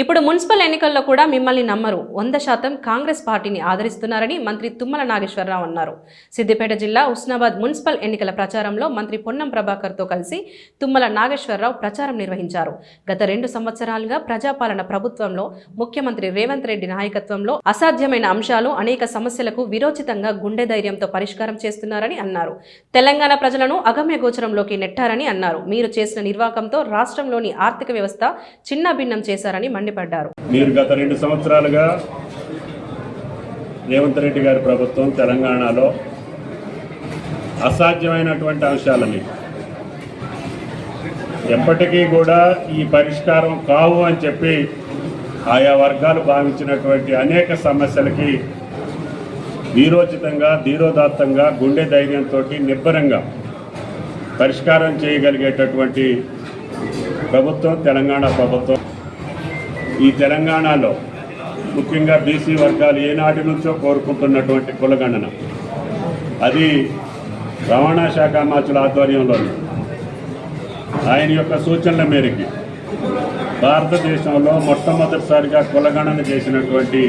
ఇప్పుడు మున్సిపల్ ఎన్నికల్లో కూడా మిమ్మల్ని నమ్మరు. వంద శాతం కాంగ్రెస్ పార్టీని ఆదరిస్తున్నారని మంత్రి తుమ్మల నాగేశ్వరరావు అన్నారు. సిద్దిపేట జిల్లా ఉస్నాబాద్ మున్సిపల్ ఎన్నికల ప్రచారంలో మంత్రి పొన్నం ప్రభాకర్తో కలిసి తుమ్మల నాగేశ్వరరావు ప్రచారం నిర్వహించారు. గత రెండు సంవత్సరాలుగా ప్రజాపాలన ప్రభుత్వంలో ముఖ్యమంత్రి రేవంత్ రెడ్డి నాయకత్వంలో అసాధ్యమైన అంశాలు అనేక సమస్యలకు విరోచితంగా గుండె ధైర్యంతో పరిష్కారం చేస్తున్నారని అన్నారు. తెలంగాణ ప్రజలను అగమ్య గోచరంలోకి నెట్టారని అన్నారు. మీరు చేసిన నిర్వాకంతో రాష్ట్రంలోని ఆర్థిక వ్యవస్థ చిన్న భిన్నం చేశారని మండిపడ్డారు. మీరు గత రెండు సంవత్సరాలుగా రేవంత్ రెడ్డి గారి ప్రభుత్వం తెలంగాణలో అసాధ్యమైనటువంటి అంశాలని ఎప్పటికీ కూడా ఈ పరిష్కారం కావు అని చెప్పి ఆయా వర్గాలు భావించినటువంటి అనేక సమస్యలకి వీరోచితంగా ధీరోదాత్తంగా గుండె ధైర్యంతో నిబ్బరంగా పరిష్కారం చేయగలిగేటటువంటి ప్రభుత్వం తెలంగాణ ప్రభుత్వం ఈ తెలంగాణలో ముఖ్యంగా బీసీ వర్గాలు ఏనాటి నుంచో కోరుకుంటున్నటువంటి కులగణన. అది రవాణా శాఖ మార్చుల ఆధ్వర్యంలోనే. ఆయన యొక్క సూచనల మేరకు భారతదేశంలో మొట్టమొదటిసారిగా కులగణన చేసినటువంటి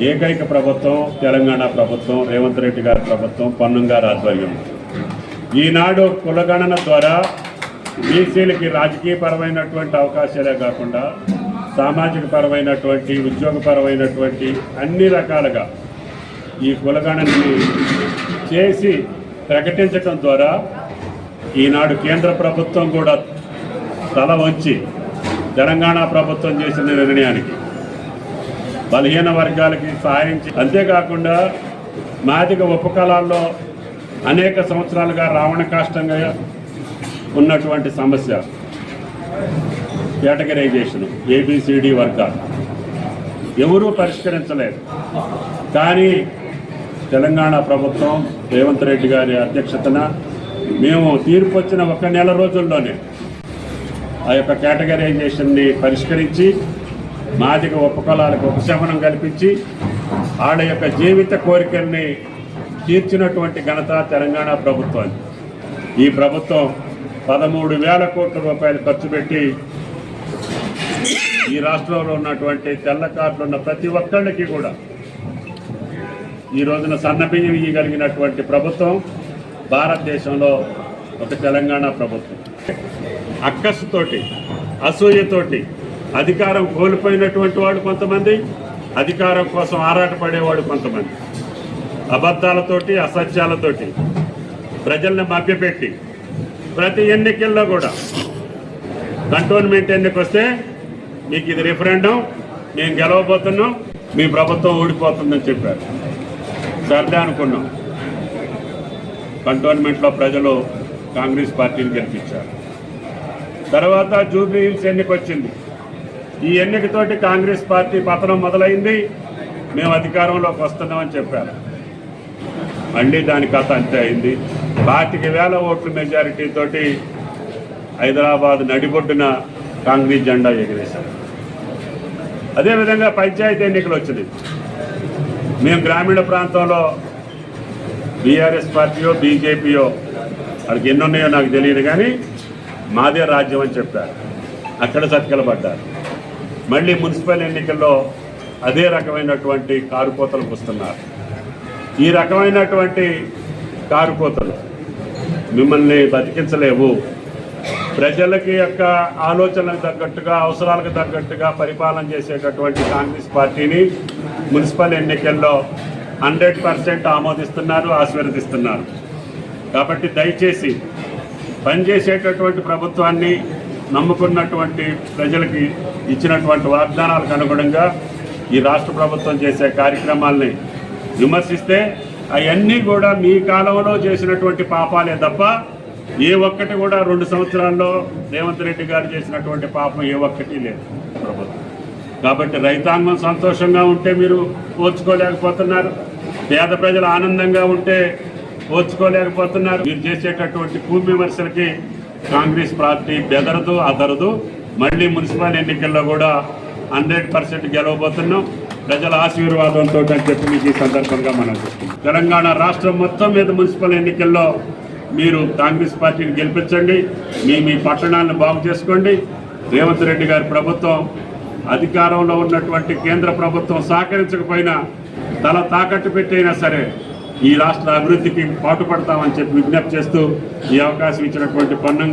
ఏకైక ప్రభుత్వం తెలంగాణ ప్రభుత్వం రేవంత్ రెడ్డి గారి ప్రభుత్వం పొన్నం ఆధ్వర్యం. ఈనాడు కులగణన ద్వారా బీసీలకి రాజకీయపరమైనటువంటి అవకాశాలే కాకుండా సామాజిక పరమైనటువంటి ఉద్యోగపరమైనటువంటి అన్ని రకాలుగా ఈ కులగణని చేసి ప్రకటించడం ద్వారా ఈనాడు కేంద్ర ప్రభుత్వం కూడా తల వంచి తెలంగాణ ప్రభుత్వం చేసిన నిర్ణయానికి బలహీన వర్గాలకి సహాయం అంతేకాకుండా మాదిక ఉపకళాల్లో అనేక సంవత్సరాలుగా రావణ కాష్టంగా ఉన్నటువంటి సమస్య. కేటగరైజేషన్ ఏబిసిడి వర్గాలు. ఎవరూ పరిష్కరించలేదు. కానీ తెలంగాణ ప్రభుత్వం రేవంత్ రెడ్డి గారి అధ్యక్షతన మేము తీర్పు వచ్చిన ఒక నెల రోజుల్లోనే ఆ యొక్క కేటగరైజేషన్ని పరిష్కరించి మాదిక ఉపకులాలకు ఉపశమనం కల్పించి వాళ్ళ యొక్క జీవిత కోరికల్ని తీర్చినటువంటి ఘనత తెలంగాణ ప్రభుత్వానికి. ఈ ప్రభుత్వం పదమూడు వేల కోట్ల రూపాయలు ఖర్చు పెట్టి ఈ రాష్ట్రంలో ఉన్నటువంటి తెల్ల కార్డులు ఉన్న ప్రతి ఒక్కళ్ళకి కూడా ఈ రోజున సన్నబియ్యం ఇవ్వగలిగినటువంటి ప్రభుత్వం భారతదేశంలో ఒక తెలంగాణ ప్రభుత్వం. అక్కసుతోటి అసూయతోటి అధికారం కోల్పోయినటువంటి వాడు కొంతమంది అధికారం కోసం ఆరాటపడేవాడు కొంతమంది. అబద్ధాలతోటి అసత్యాలతోటి ప్రజల్ని మభ్యపెట్టి ప్రతి ఎన్నికల్లో కూడా కంటోన్మెంట్ ఎన్నిక వస్తే మీకు ఇది రిఫరెండం మేము గెలవబోతున్నాం. మీ ప్రభుత్వం ఊడిపోతుందని చెప్పారు. సర్దే అనుకున్నాం. కంటోన్మెంట్లో ప్రజలు కాంగ్రెస్ పార్టీని గెలిపించారు. తర్వాత జూబ్లీ హిల్స్ ఎన్నిక వచ్చింది ఈ ఎన్నికతోటి కాంగ్రెస్ పార్టీ పతనం మొదలైంది. మేము అధికారంలోకి వస్తున్నామని చెప్పారు. మళ్ళీ దాని కథ అంతే అయింది. పాతిక వేల ఓట్ల మెజారిటీతోటి హైదరాబాద్ నడిబొడ్డున కాంగ్రెస్ జెండా ఎగిరేశారు. అదేవిధంగా పంచాయతీ ఎన్నికలు వచ్చింది మేము గ్రామీణ ప్రాంతంలో బీఆర్ఎస్ పార్టీయో బీజేపీయో వాళ్ళకి ఎన్ని ఉన్నాయో నాకు తెలియదు కానీ మాదే రాజ్యం అని చెప్పారు. అక్కడ సత్కలపడ్డారు. మళ్ళీ మున్సిపల్ ఎన్నికల్లో అదే రకమైనటువంటి కారుకోతలు వస్తున్నారు. ఈ రకమైనటువంటి కారుకోతలు మిమ్మల్ని బతికించలేవు. ప్రజలకి యొక్క ఆలోచనలకు తగ్గట్టుగా అవసరాలకు తగ్గట్టుగా పరిపాలన చేసేటటువంటి కాంగ్రెస్ పార్టీని మున్సిపల్ ఎన్నికల్లో హండ్రెడ్ పర్సెంట్ ఆమోదిస్తున్నారు ఆశీర్వదిస్తున్నారు. కాబట్టి దయచేసి పనిచేసేటటువంటి ప్రభుత్వాన్ని నమ్ముకున్నటువంటి ప్రజలకి ఇచ్చినటువంటి వాగ్దానాలకు అనుగుణంగా ఈ రాష్ట్ర ప్రభుత్వం చేసే కార్యక్రమాల్ని విమర్శిస్తే అవన్నీ కూడా మీ కాలంలో చేసినటువంటి పాపాలే తప్ప ఏ ఒక్కటి కూడా రెండు సంవత్సరాల్లో రేవంత్ రెడ్డి గారు చేసినటువంటి పాపం ఏ ఒక్కటి లేదు ప్రభుత్వం. కాబట్టి రైతాంగం సంతోషంగా ఉంటే మీరు ఓర్చుకోలేకపోతున్నారు. పేద ప్రజలు ఆనందంగా ఉంటే ఓర్చుకోలేకపోతున్నారు. మీరు చేసేటటువంటి భూమి విమర్శలకి కాంగ్రెస్ పార్టీ బెదరదు అదరదు. మళ్ళీ మున్సిపల్ ఎన్నికల్లో కూడా హండ్రెడ్ పర్సెంట్ గెలవబోతున్నాం. ప్రజల ఆశీర్వాదంతో అని చెప్పి మీకు ఈ సందర్భంగా మనం తెలంగాణ రాష్ట్రం మొత్తం మీద మున్సిపల్ ఎన్నికల్లో మీరు కాంగ్రెస్ పార్టీని గెలిపించండి మీ మీ పట్టణాలను బాగు చేసుకోండి. రేవంత్ రెడ్డి గారి ప్రభుత్వం అధికారంలో ఉన్నటువంటి కేంద్ర ప్రభుత్వం సహకరించకపోయినా తల తాకట్టు పెట్టైనా సరే ఈ రాష్ట్ర అభివృద్ధికి పాటుపడతామని చెప్పి విజ్ఞప్తి చేస్తూ ఈ అవకాశం ఇచ్చినటువంటి పన్నంగా